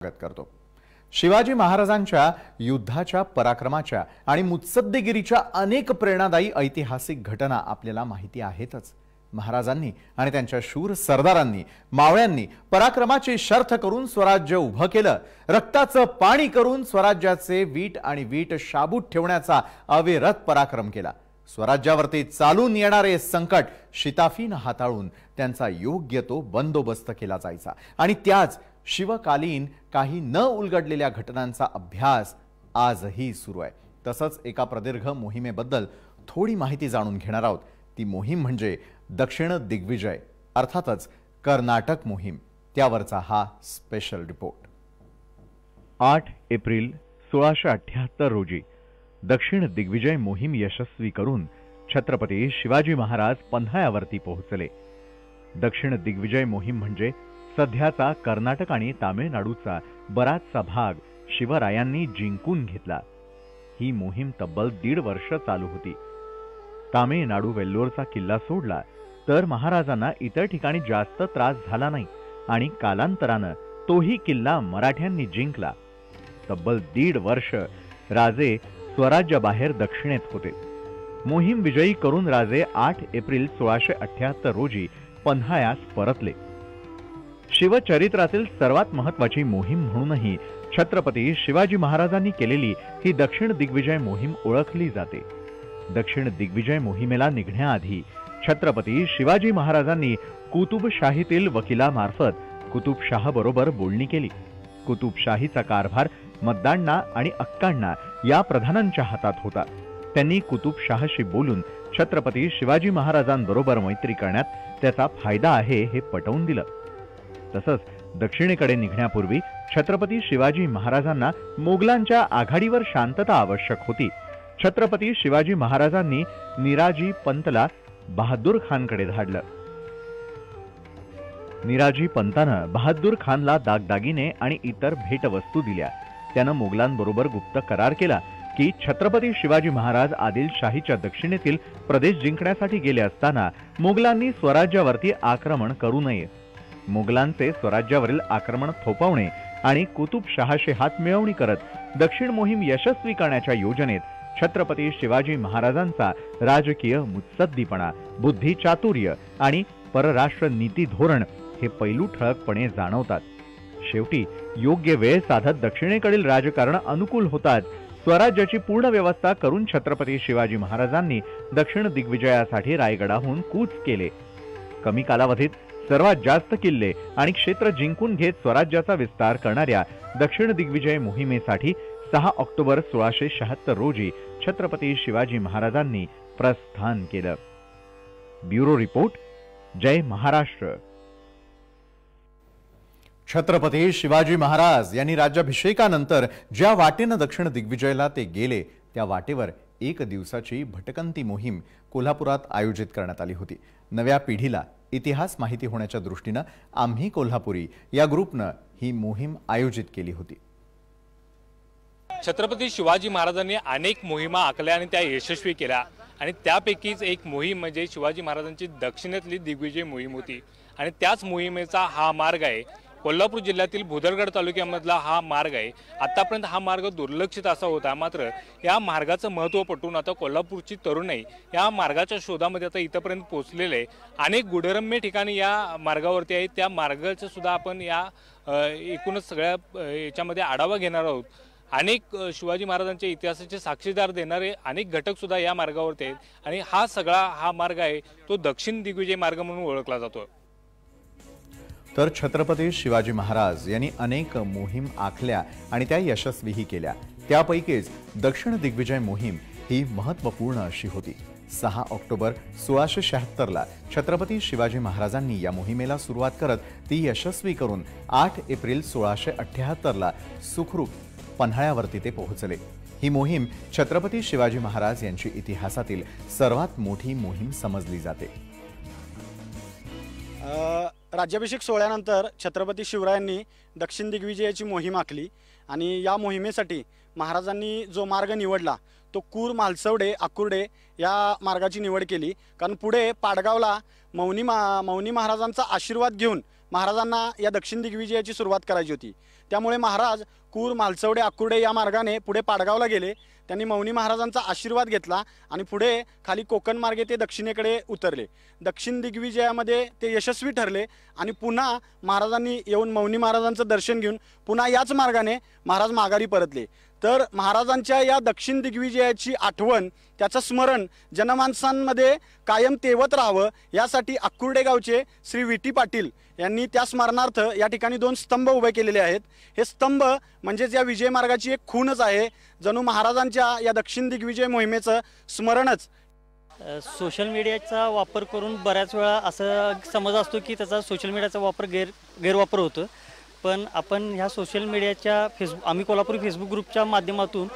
स्वागत करतो. शिवाजी महाराजांच्या युद्धाच्या पराक्रमाच्या आणि मुत्सद्देगिरीच्या अनेक प्रेरणादायी ऐतिहासिक घटना आपल्याला माहिती आहेतच. महाराजांनी आणि त्यांच्या शूर सरदारांनी मावळ्यांनी पराक्रमाची शर्थ करून स्वराज्य उभं केलं. रक्ताचं पाणी करून स्वराज्याचे वीट आणि वीट शाबूत ठेवण्याचा अविरत पराक्रम केला. स्वराज्यावरती चालून येणारे संकट शिताफीनं हाताळून त्यांचा योग्य तो बंदोबस्त केला जायचा. आणि त्याच शिवकालीन काही न उलगडलेल्या घटनांचा अभ्यास आजही सुरू आहे. तसंच एका प्रदीर्घ मोहिमेबद्दल थोडी माहिती जाणून घेणार आहोत. ती मोहीम म्हणजे दक्षिण दिग्विजय अर्थातच कर्नाटक मोहीम. त्यावरचा हा स्पेशल रिपोर्ट आठ एप्रिल सोळाशे अठ्याहत्तर रोजी दक्षिण दिग्विजय मोहीम यशस्वी करून छत्रपती शिवाजी महाराज पन्हाळ्यावरती पोहोचले. दक्षिण दिग्विजय मोहीम म्हणजे सध्याचा कर्नाटक आणि तामिळनाडूचा बराचसा भाग शिवरायांनी जिंकून घेतला. ही मोहीम तब्बल दीड वर्ष चालू होती. तामिळनाडू वेल्लोरचा किल्ला सोडला तर महाराजांना इतर ठिकाणी जास्त त्रास झाला नाही आणि कालांतरानं तोही किल्ला मराठ्यांनी जिंकला. तब्बल दीड वर्ष राजे स्वराज्याबाहेर दक्षिणेत होते. मोहीम विजयी करून राजे आठ एप्रिल सोळाशे अठ्याहत्तर रोजी पन्हाळ्यास परतले. शिवचरित्रातील सर्वात महत्वाची मोहीम म्हणूनही छत्रपती शिवाजी महाराजांनी केलेली ही दक्षिण दिग्विजय मोहीम ओळखली जाते. दक्षिण दिग्विजय मोहिमेला निघण्याआधी छत्रपती शिवाजी महाराजांनी कुतुबशाहीतील वकिलामार्फत कुतुबशाह बरोबर बोलणी केली. कुतुबशाहीचा कारभार मद्दांना आणि अक्कांना या प्रधानांच्या हातात होता. त्यांनी कुतुबशाहशी बोलून छत्रपती शिवाजी महाराजांबरोबर मैत्री करण्यात त्याचा फायदा आहे हे पटवून दिलं. तसंच दक्षिणेकडे निघण्यापूर्वी छत्रपती शिवाजी महाराजांना मोगलांच्या आघाडीवर शांतता आवश्यक होती. छत्रपती शिवाजी महाराजांनी निराजी पंतला बहादूर खानकडे धाडलं. निराजी पंतानं बहादूर खानला दागदागिने आणि इतर भेटवस्तू दिल्या. त्यानं मोगलांबरोबर गुप्त करार केला की छत्रपती शिवाजी महाराज आदिलशाहीच्या दक्षिणेतील प्रदेश जिंकण्यासाठी गेले असताना मोगलांनी स्वराज्यावरती आक्रमण करू नये. मुघलांचे स्वराज्यावरील आक्रमण थोपवणे आणि कुतुबशहाशी हात मिळवणी करत दक्षिण मोहीम यशस्वी करण्याच्या योजनेत छत्रपती शिवाजी महाराजांचा राजकीय मुत्सद्दीपणा बुद्धी चातुर्य आणि परराष्ट्र नीती धोरण हे पैलू ठळकपणे जाणवतात. शेवटी योग्य वेळ साधत दक्षिणेकडील राजकारण अनुकूल होतात. स्वराज्याची पूर्ण व्यवस्था करून छत्रपती शिवाजी महाराजांनी दक्षिण दिग्विजयासाठी रायगडाहून कूच केले. कमी कालावधीत सर्वात जास्त किल्ले आणि क्षेत्र जिंकून घेत स्वराज्याचा विस्तार करणाऱ्या दक्षिण दिग्विजय मोहिमेसाठी सहा ऑक्टोबर सोळाशे शहात्तर रोजी छत्रपती शिवाजी महाराजांनी प्रस्थान केलं. ब्युरो रिपोर्ट जय महाराष्ट्र. छत्रपती शिवाजी महाराज यांनी राज्याभिषेकानंतर ज्या वाटेनं दक्षिण दिग्विजयला ते गेले त्या वाटेवर एक दिवसाची भटकंती मोहीम कोल्हापुरात आयोजित करण्यात आली होती. नव्या पिढीला इतिहास माहिती होण्याच्या दृष्टीनं आम्ही कोल्हापुरी या ग्रुपनं ही मोहीम आयोजित केली होती. छत्रपती शिवाजी महाराजांनी अनेक मोहिमा आखल्या आणि त्या यशस्वी केल्या. आणि त्यापैकीच एक मोहीम म्हणजे शिवाजी महाराजांची दक्षिणेतली दिग्विजय मोहीम होती. आणि त्याच मोहिमेचा हा मार्ग आहे कोल्हापूर जिल्ह्यातील भुदरगड तालुक्यामधला हा मार्ग आहे. आतापर्यंत हा मार्ग दुर्लक्षित असा होता मात्र या मार्गाचं महत्त्व पटवून आता कोल्हापूरची तरुणाई या मार्गाच्या शोधामध्ये आता इथंपर्यंत पोहोचलेले आहे. अनेक गुढरम्य ठिकाणी या मार्गावरती आहेत. त्या मार्गाचं सुद्धा आपण या एकूणच सगळ्या याच्यामध्ये आढावा घेणार आहोत. अनेक शिवाजी महाराजांच्या इतिहासाचे साक्षीदार देणारे अनेक घटक सुद्धा या मार्गावरती आहेत. आणि हा सगळा हा मार्ग आहे तो दक्षिण दिग्विजय मार्ग म्हणून ओळखला जातो. तर छत्रपती शिवाजी महाराज यांनी अनेक मोहीम आखल्या आणि त्या यशस्वीही केल्या. त्यापैकीच दक्षिण दिग्विजय मोहीम ही महत्त्वपूर्ण अशी होती. सहा ऑक्टोबर सोळाशे शहात्तरला छत्रपती शिवाजी महाराजांनी या मोहिमेला सुरुवात करत ती यशस्वी करून आठ एप्रिल सोळाशे अठ्ठ्याहत्तरला सुखरूप पन्हाळ्यावरती ते पोहोचले. ही मोहीम छत्रपती शिवाजी महाराज यांची इतिहासातील सर्वात मोठी मोहीम समजली जाते. राज्याभिषेक सोहळ्यानंतर छत्रपती शिवरायांनी दक्षिण दिग्विजयाची मोहीम आखली आणि या मोहिमेसाठी महाराजांनी जो मार्ग निवडला तो कूर मालसवडे आकुर्डे या मार्गाची निवड केली. कारण पुढे पाडगावला मौनी मा मौनी महाराजांचा आशीर्वाद घेऊन महाराजांना या दक्षिण दिग्विजयाची सुरुवात करायची होती. त्यामुळे महाराज कूर मालचवडे आकुर्डे या मार्गाने पुढे पाडगावला गेले. त्यांनी मौनी महाराजांचा आशीर्वाद घेतला आणि पुढे खाली कोकण मार्गे ते दक्षिणेकडे उतरले. दक्षिण दिग्विजयामध्ये ते यशस्वी ठरले आणि पुन्हा महाराजांनी येऊन मौनी महाराजांचं दर्शन घेऊन पुन्हा याच मार्गाने महाराज माघारी परतले. तर महाराजांच्या या दक्षिण दिग्विजयाची आठवण त्याचं स्मरण जनमानसांमध्ये कायम तेवत राहावं यासाठी अक्कुर्डे गावचे श्री विटी पाटील यांनी त्या स्मरणार्थ या ठिकाणी दोन स्तंभ उभे केलेले आहेत. हे स्तंभ म्हणजेच या विजय मार्गाची एक खूणच आहे जणू महाराजांच्या या दक्षिण दिग्विजय मोहिमेचं स्मरणच. सोशल मीडियाचा वापर करून बऱ्याच वेळा असं समज असतो की त्याचा सोशल मीडियाचा वापर गैर गैरवापर होतो. पण आपण ह्या सोशल मीडियाच्या फेसबुक आम्ही कोल्हापुरी फेसबुक ग्रुपच्या माध्यमातून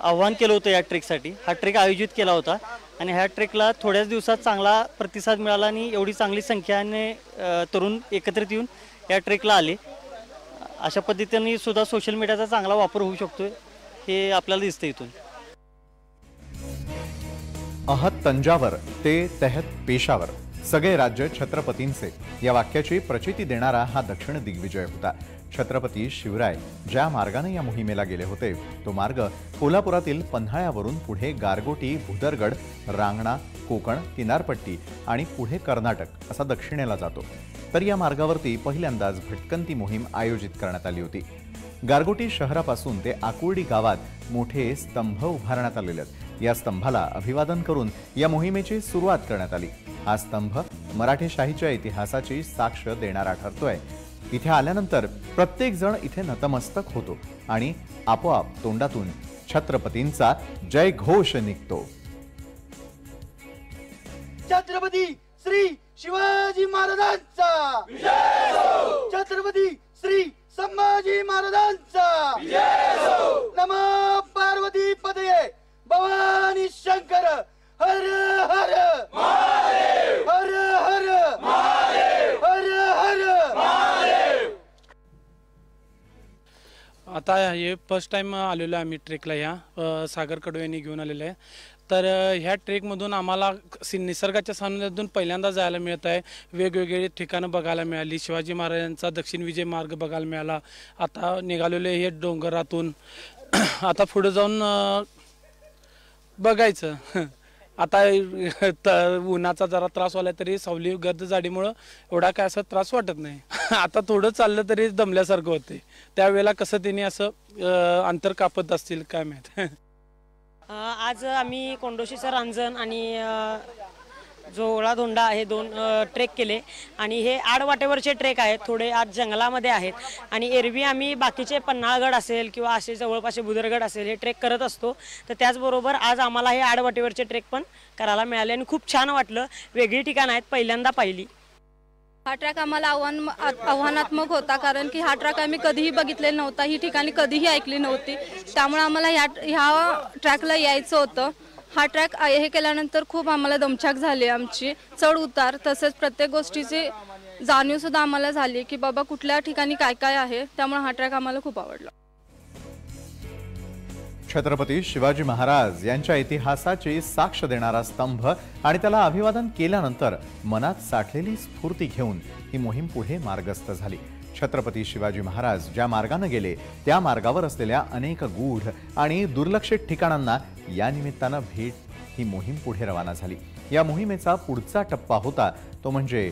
आव्हान केलं होतं या ट्रेकसाठी हा ट्रेक आयोजित केला होता. आणि ह्या ट्रेकला थोड्याच दिवसात चांगला प्रतिसाद मिळाला आणि एवढी चांगली संख्याने तरुण एकत्रित येऊन या ट्रेकला आले. अशा पद्धतीने सुद्धा सोशल मीडियाचा चांगला वापर होऊ शकतो हे आपल्याला दिसतं इथून. अहत तंजावर ते तहत पेशावर. सगळे राज्य छत्रपतींचे. या वाक्याची प्रचिती देणारा हा दक्षिण दिग्विजय होता. छत्रपती शिवराय ज्या मार्गाने या मोहिमेला गेले होते तो मार्ग कोल्हापुरातील पन्हाळ्यावरून पुढे गारगोटी भुदरगड रांगणा कोकण किनारपट्टी आणि पुढे कर्नाटक असा दक्षिणेला जातो. तर या मार्गावरती पहिल्यांदाच भटकंती मोहीम आयोजित करण्यात आली होती. गारगोटी शहरापासून ते आकुर्डी गावात मोठे स्तंभ उभारण्यात आलेले आहेत. या स्तंभाला अभिवादन करून या मोहिमेची सुरुवात करण्यात आली. हा स्तंभ मराठेशाहीच्या इतिहासाची साक्ष देणारा ठरतोय. इथे आल्यानंतर प्रत्येक जण इथे नतमस्तक होतो आणि आपोआप तोंडातून छत्रपतींचा जय घोष निघतो. छत्रपती श्री शिवाजी महाराजांचा! छत्रपती श्री संभाजी महाराजांचा! आता हे फर्स्ट टाइम आलेलो आहे आम्ही ट्रेकला ह्या सागर कडू यांनी घेऊन आलेलं आहे. तर ह्या ट्रेकमधून आम्हाला सि- निसर्गाच्या सानिध्यातून पहिल्यांदा जायला मिळत आहे. वेगवेगळे ठिकाणं बघायला मिळाली. शिवाजी महाराजांचा दक्षिण विजय मार्ग बघायला मिळाला. आता निघालेले हे डोंगरातून. आता पुढे जाऊन बघायचं. आता त- उन्हाचा जरा त्रास व्हायला तरी सावली गर्द जाडीमुळं एवढा काय असा त्रास वाटत नाही. आता थोडं चाललं तरी दमल्यासारखं होते त्यावेळेला कसं त्यांनी असं अंतर कापत असतील काय माहीत. आज आम्ही कोंडोशीचं रांजण आणि अ, जो ओळाधोंडा हे दोन ट्रेक केले. आणि हे आडवाटेवरचे ट्रेक आहेत थोडे आज जंगलामध्ये आहेत. आणि एरवी आम्ही बाकीचे पन्हाळगड असेल किंवा असे जवळपास बुदरगड असेल हे ट्रेक करत असतो. तर त्याचबरोबर आज आम्हाला हे आडवाटेवरचे ट्रेक पण करायला मिळाले आणि खूप छान वाटलं. वेगळी ठिकाणं आहेत पहिल्यांदा पाहिली. हा ट्रॅक आम्हाला आव्हान आव्हानात्मक होता कारण की हा ट्रॅक आम्ही कधीही बघितलेला नव्हता. ही ठिकाणी कधीही ऐकली नव्हती. त्यामुळे आम्हाला ह्या ह्या ट्रॅकला यायचं होतं. हा ट्रॅक हे केल्यानंतर खूप आम्हाला दमछाक झाली आमची. चढ उतार तसेच प्रत्येक गोष्टीची जाणीव सुद्धा आम्हाला झाली की बाबा कुठल्या ठिकाणी काय काय आहे त्यामुळे हा ट्रॅक आम्हाला खूप आवडला. छत्रपती शिवाजी महाराज यांच्या इतिहासाची साक्ष देणारा स्तंभ आणि त्याला अभिवादन केल्यानंतर मनात साठलेली स्फूर्ती घेऊन ही मोहीम पुढे मार्गस्थ झाली. छत्रपती शिवाजी महाराज ज्या मार्गाने गेले त्या मार्गावर असलेल्या अनेक गूढ आणि दुर्लक्षित ठिकाणांना या निमित्तानं भेट ही मोहीम पुढे रवाना झाली. या मोहिमेचा पुढचा टप्पा होता तो म्हणजे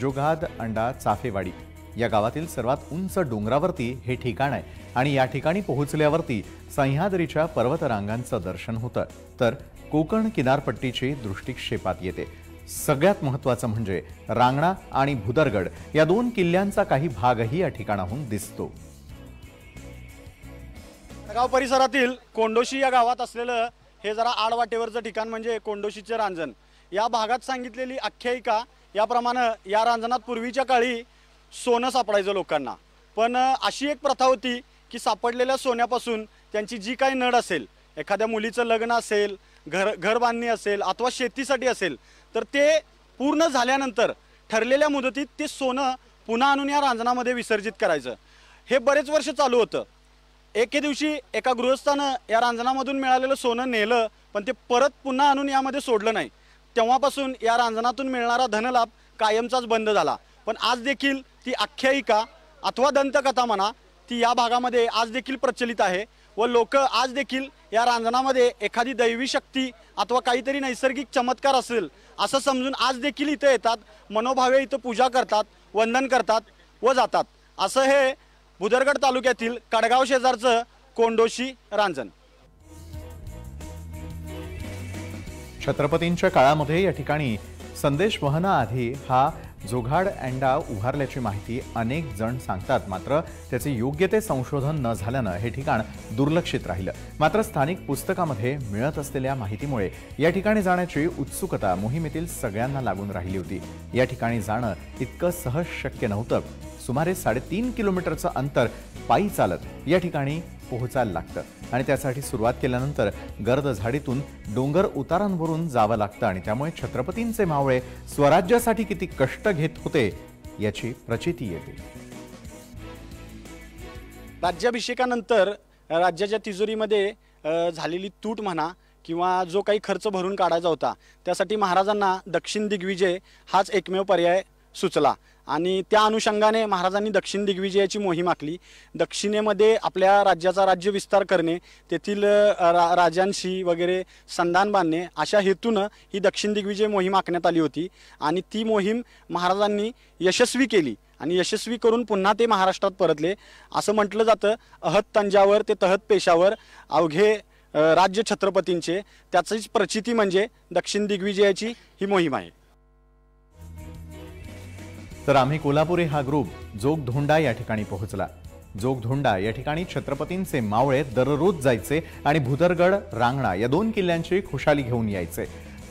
जोगाद अंडा चाफेवाडी. या गावातील सर्वात उंच डोंगरावरती हे ठिकाण आहे आणि या ठिकाणी पोहोचल्यावरती सह्याद्रीच्या पर्वतरांगांचं दर्शन होतं. तर कोकण किनारपट्टीची दृष्टिक्षेपात येते. सगळ्यात महत्त्वाचं म्हणजे रांगणा आणि भुदरगड या दोन किल्ल्यांचा काही भागही या ठिकाणाहून दिसतो. गाव परिसरातील कोंडोशी या गावात असलेलं हे जरा आडवाटेवरचं ठिकाण म्हणजे कोंडोशीचे रांजण. या भागात सांगितलेली आख्यायिका याप्रमाणे या रांजणात पूर्वीच्या काळी सोनं सापडायचं लोकांना. पण अशी एक प्रथा होती की सापडलेल्या सोन्यापासून त्यांची जी काही नड असेल एखाद्या मुलीचं लग्न असेल घर घर बांधणी असेल अथवा शेतीसाठी असेल तर ते पूर्ण झाल्यानंतर ठरलेल्या मुदतीत ते सोनं पुन्हा आणून या रांजणामध्ये विसर्जित करायचं. हे बरेच वर्ष चालू होतं. एके दिवशी एका गृहस्थानं या रांजणामधून मिळालेलं सोनं नेलं पण ते परत पुन्हा आणून यामध्ये सोडलं नाही. तेव्हापासून या रांजणातून मिळणारा धनलाभ कायमचाच बंद झाला. पण आज देखील ती आख्यायिका अथवा दंतकथा म्हणा ती या भागामध्ये आज देखील प्रचलित आहे व लोक आज देखील या रांजणामध्ये एखादी दैवी शक्ती अथवा काहीतरी नैसर्गिक चमत्कार असेल असं समजून आज देखील इथं येतात मनोभावे इथं पूजा करतात वंदन करतात व जातात. असं हे भुदरगड तालुक्यातील कडगाव शेजारचं कोंडोशी रांजण. छत्रपतींच्या काळामध्ये या ठिकाणी संदेश वहनाआधी हा जोघाड अँडा उभारल्याची माहिती अनेक जण सांगतात. मात्र त्याचे योग्य ते संशोधन न झाल्यानं हे ठिकाण दुर्लक्षित राहिलं. मात्र स्थानिक पुस्तकामध्ये मिळत असलेल्या माहितीमुळे या ठिकाणी जाण्याची उत्सुकता मोहिमेतील सगळ्यांना लागून राहिली होती. या ठिकाणी जाणं इतकं सहज शक्य नव्हतं. सुमारे साडेतीन किलोमीटरचं अंतर पायी चालत या ठिकाणी पोहोचायला लागतं. आणि त्यासाठी सुरुवात केल्यानंतर गर्द झाडीतून डोंगर उतारांवरून जावं लागतं आणि त्यामुळे छत्रपतींचे मावळे स्वराज्यासाठी किती कष्ट घेत होते याची प्रचिती येते. राज्याभिषेकानंतर राज्याच्या तिजोरीमध्ये झालेली तूट म्हणा किंवा जो काही खर्च भरून काढायचा होता त्यासाठी महाराजांना दक्षिण दिग्विजय हाच एकमेव पर्याय सुचला. आणि त्या अनुषंगाने महाराजांनी दक्षिण दिग्विजयाची मोहीम आखली. दक्षिणेमध्ये आपल्या राज्याचा राज्य विस्तार करणे तेथील रा राजांशी वगैरे संधान बांधणे अशा हेतूनं ही दक्षिण दिग्विजय मोहीम आखण्यात आली होती आणि ती मोहीम महाराजांनी यशस्वी केली आणि यशस्वी करून पुन्हा ते महाराष्ट्रात परतले. असं म्हटलं जातं अहत तंजावर ते तहत पेशावर अवघे राज्य छत्रपतींचे. त्याचीच प्रचिती म्हणजे दक्षिण दिग्विजयाची ही मोहीम आहे. तर आम्ही कोल्हापुरी हा ग्रुप जोगधोंडा या ठिकाणी पोहोचला. जोगधोंडा या ठिकाणी छत्रपतींचे मावळे दररोज जायचे आणि भुदरगड रांगणा या दोन किल्ल्यांची खुशाली घेऊन यायचे.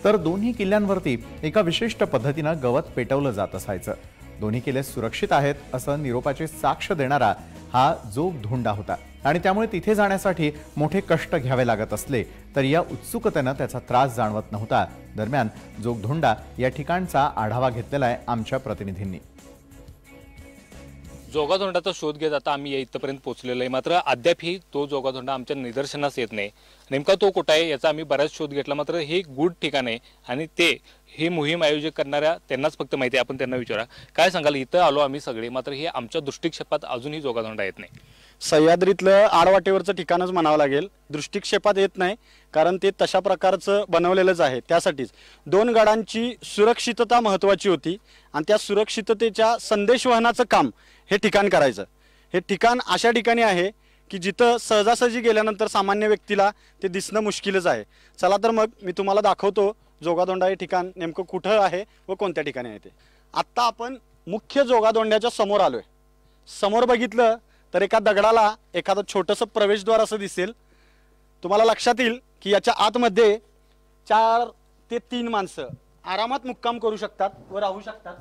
तर दोन्ही किल्ल्यांवरती एका विशिष्ट पद्धतीनं गवत पेटवलं जात असायचं. दोन्ही किल्ले सुरक्षित आहेत असं निरोपाची साक्ष देणारा हा जोगधोंडा होता. आणि त्यामुळे तिथे जाण्यासाठी मोठे कष्ट घ्यावे लागत असले तर या उत्सुकतेनं त्याचा त्रास जाणवत नव्हता. दरम्यान जोगधोंडा या ठिकाणचा आढावा घेतलेला आहे आमच्या प्रतिनिधींनी. जोगाधोंडाचा शोध घेत आता आम्ही या इथपर्यंत पोहोचलेलो आहे. मात्र अद्यापही तो जोगाधोंडा आमच्या निदर्शनास येत नाही. नेमका तो कुठं आहे याचा आम्ही बराच शोध घेतला. मात्र हे एक गुड ठिकाण आहे आणि ते हे मोहीम आयोजित करणाऱ्या त्यांनाच फक्त माहिती आहे. आपण त्यांना विचारा. काय सांगाल? इथं आलो आम्ही सगळे. मात्र हे आमच्या दृष्टिक्षेपात अजूनही जोगाधोंडा येत नाही. सह्याद्रीतलं आडवाटेवरचं ठिकाणच म्हणावं लागेल. दृष्टिक्षेपात येत नाही कारण ते तशा प्रकारचं बनवलेलंच आहे. त्यासाठीच दोन गडांची सुरक्षितता महत्त्वाची होती आणि त्या सुरक्षिततेच्या संदेशवहनाचं काम हे ठिकाण करायचं. हे ठिकाण अशा ठिकाणी आहे की जिथं सहजासहजी गेल्यानंतर सामान्य व्यक्तीला ते दिसणं मुश्किलच आहे. चला तर मग मी तुम्हाला दाखवतो जोगादोंडा हे ठिकाण नेमकं कुठं आहे व कोणत्या ठिकाणी आहे ते? आत्ता आपण मुख्य जोगादोंड्याच्या समोर आलोय. समोर बघितलं तर एका दगडाला एखादं छोटंसं प्रवेशद्वार असं दिसेल. तुम्हाला लक्षात येईल की याच्या आतमध्ये चार ते तीन माणसं आरामात मुक्काम करू शकतात व राहू शकतात.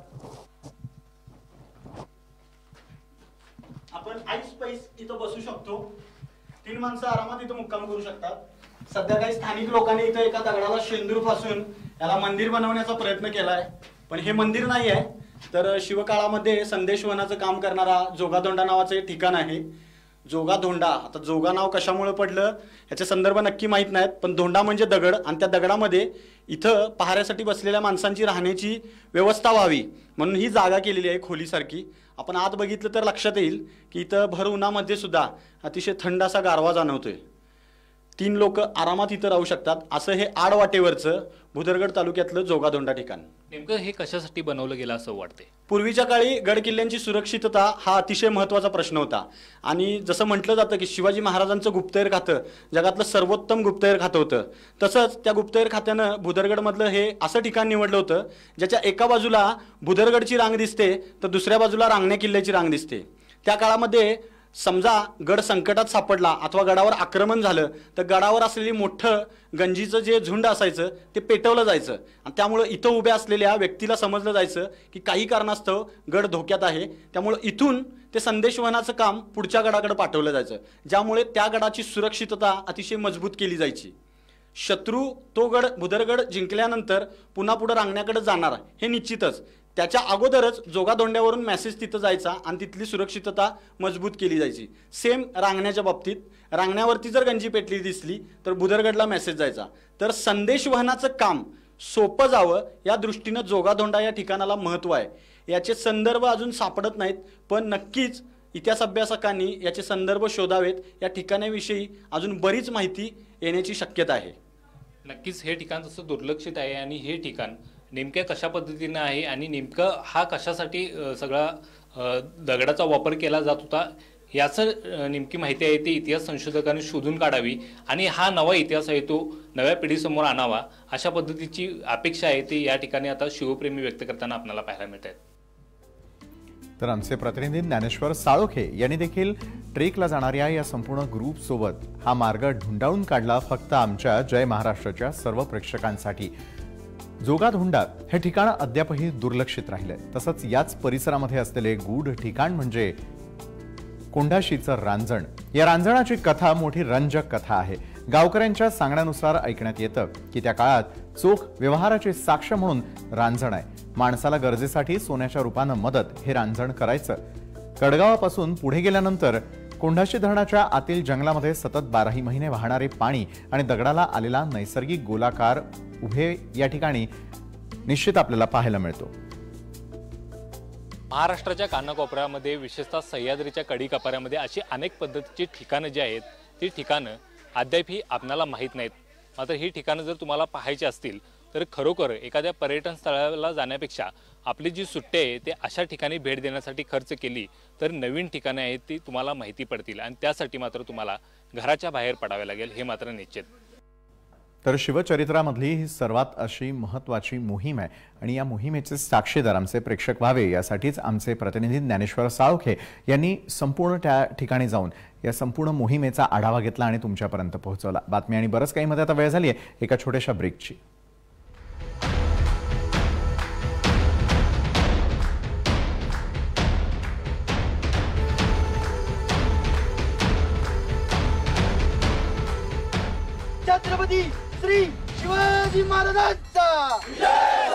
आपण आईस पैस इथं बसू शकतो. तीन माणसं आरामात इथं मुक्काम करू शकतात. सध्या काही स्थानिक लोकांनी इथं एका दगडाला शेंदूर फासून याला मंदिर बनवण्याचा प्रयत्न केलाय. पण हे मंदिर नाही आहे तर शिवकाळामध्ये संदेशवनाचं काम करणारा जोगाधोंडा नावाचं एक ठिकाण आहे. जोगाधोंडा. आता जोगा नाव कशामुळे पडलं याचे संदर्भ नक्की माहीत नाहीत पण धोंडा म्हणजे दगड आणि त्या दगडामध्ये इथं पहाऱ्यासाठी बसलेल्या माणसांची राहण्याची व्यवस्था व्हावी म्हणून ही जागा केलेली आहे खोलीसारखी. आपण आत बघितलं तर लक्षात येईल की इथं भर उन्हामध्ये सुद्धा अतिशय थंड असा गारवा जाणवतोय. तीन लोक आरामात इथं राहू शकतात. असं हे आडवाटेवरचं भुदरगड तालुक्यातलं जोगादोंडा ठिकाण. नेमकं हे कशासाठी बनवलं गेलं असं वाटते पूर्वीच्या काळी गड किल्ल्यांची सुरक्षितता हा अतिशय महत्त्वाचा प्रश्न होता. आणि जसं म्हटलं जातं की शिवाजी महाराजांचं गुप्तहेर खातं जगातलं सर्वोत्तम गुप्तहेर खातं होतं. तसंच त्या गुप्तहेर खात्यानं भुदरगडमधलं हे असं ठिकाण निवडलं होतं ज्याच्या एका बाजूला भुदरगडची रांग दिसते तर दुसऱ्या बाजूला रांगण्या किल्ल्याची रांग दिसते. त्या काळामध्ये समजा गड संकटात सापडला अथवा गडावर आक्रमण झालं तर गडावर असलेली मोठं गंजीचं जे झुंड असायचं ते पेटवलं जायचं. आणि त्यामुळं इथं उभ्या असलेल्या व्यक्तीला समजलं जायचं की काही कारणास्तव गड धोक्यात आहे. त्यामुळं इथून ते संदेशवहनाचं काम पुढच्या गडाकडे पाठवलं जायचं. ज्यामुळे त्या गडाची सुरक्षितता अतिशय मजबूत केली जायची. शत्रू तो गड भुदरगड जिंकल्यानंतर पुन्हा पुढं रांगण्याकडे जाणार हे निश्चितच. त्याच्या अगोदरच जोगादोंड्यावरून मेसेज तिथं जायचा आणि तिथली सुरक्षितता मजबूत केली जायची. सेम रांगण्याच्या बाबतीत. रांगण्यावरती जर गंजी पेटली दिसली तर भुदरगडला मेसेज जायचा. तर संदेशवहनाचं काम सोपं जावं या दृष्टीनं जोगादोंडा या ठिकाणाला महत्त्व आहे. याचे संदर्भ अजून सापडत नाहीत पण नक्कीच इतिहास अभ्यासकांनी याचे संदर्भ शोधावेत. या ठिकाणाविषयी अजून बरीच माहिती येण्याची शक्यता आहे. नक्कीच हे ठिकाण तसं दुर्लक्षित आहे आणि हे ठिकाण नेमक्या कशा पद्धतीनं आहे आणि नेमकं हा कशासाठी सगळा दगडाचा वापर केला जात होता याचं नेमकी माहिती आहे ती इतिहास संशोधकांनी शोधून काढावी आणि हा नवा इतिहास आहे तो नव्या पिढीसमोर आणावा अशा पद्धतीची अपेक्षा आहे ती या ठिकाणी आता शिवप्रेमी व्यक्त करताना आपल्याला पाहायला मिळत आहेत. तर आमचे प्रतिनिधी ज्ञानेश्वर साळोखे यांनी देखील ट्रेकला जाणाऱ्या या संपूर्ण ग्रुपसोबत हा मार्ग ढुंडाळून काढला फक्त आमच्या जय महाराष्ट्राच्या सर्व प्रेक्षकांसाठी. जोगाधोंडा हे ठिकाण अद्यापही दुर्लक्षित राहिलंय. तसंच याच परिसरामध्ये असलेले गूढ ठिकाण म्हणजे कोंढाशीचं रांजण. या रांजणाची कथा मोठी रंजक कथा आहे. गावकऱ्यांच्या सांगण्यानुसार ऐकण्यात येतं की त्या काळात चोख व्यवहाराची साक्ष म्हणून रांजण आहे. माणसाला गरजेसाठी सोन्याच्या रूपानं मदत हे रांजण करायचं. कडगावापासून पुढे गेल्यानंतर कोंढाशी धरणाच्या आतील जंगलामध्ये सतत बाराही महिने वाहणारे पाणी आणि दगडाला आलेला नैसर्गिक गोलाकार उभे या ठिकाणी निश्चित आपल्याला पाहायला मिळतो. महाराष्ट्राच्या कानाकोपऱ्यामध्ये विशेषतः सह्याद्रीच्या कडेकपाऱ्यामध्ये अशी अनेक पद्धतीची ठिकाणं जी आहेत ती ठिकाणं अद्यापही आपणाला माहीत नाहीत. मात्र ही ठिकाणं जर तुम्हाला पाहायची असतील तर खरोखर एखाद्या पर्यटन स्थळाला जाण्यापेक्षा आपली जी सुट्टी आहे ते अशा ठिकाणी भेट देण्यासाठी खर्च केली तर नवीन ठिकाणे आहेत ती तुम्हाला माहिती पडतील आणि त्यासाठी मात्र तुम्हाला घराच्या बाहेर पडावे लागेल हे मात्र निश्चित. तर शिवचरित्रामधली ही सर्वात अशी महत्वाची मोहीम आहे आणि या मोहिमेचे साक्षीदार आमचे प्रेक्षक व्हावे यासाठीच आमचे प्रतिनिधी ज्ञानेश्वर साळोखे यांनी संपूर्ण त्या ठिकाणी जाऊन या संपूर्ण मोहिमेचा आढावा घेतला आणि तुमच्यापर्यंत पोहोचवला. बातमी आणि बरंच काही मध्ये आता वेळ झाली आहे एका छोट्याशा ब्रेकची छत्रपती श्री शिवाजी महाराजांचा.